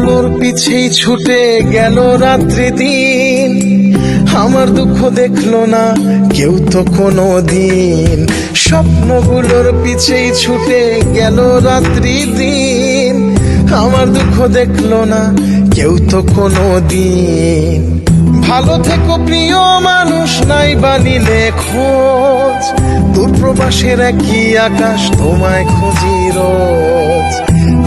স্বপ্নগুলোর পিছেই ছুটে গেল রাত্রি দিন। আমার দুঃখ দেখল না কেউ তো কোনো দিন স্বপ্নগুলোর পিছেই ছুটে গেল রাত্রি দিন। আমার দুঃখ দেখল না কেউ তো কোনো দিন ভালো থেকো প্রিয় মানুষ, নাই বানিলে খোঁজ দূরপ্রবাসের একই আকাশ, তোমায় খুঁজি রোজ।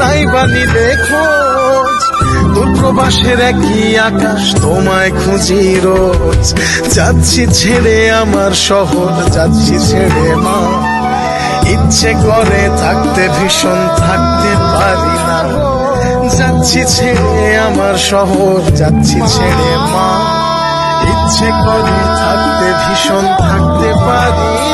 নাই বানিলে দেখো দুপ্রবাসের একই আকাশ, তোমায় খুঁজি রোজ। যাচ্ছি ছেড়ে আমার শহর, যাচ্ছি ছেড়ে মা। ইচ্ছে করে থাকতে ভীষণ, থাকতে পারি না। যাচ্ছি ছেড়ে আমার শহর, যাচ্ছি ছেড়ে মা। ইচ্ছে করে থাকতে ভীষণ, থাকতে পারি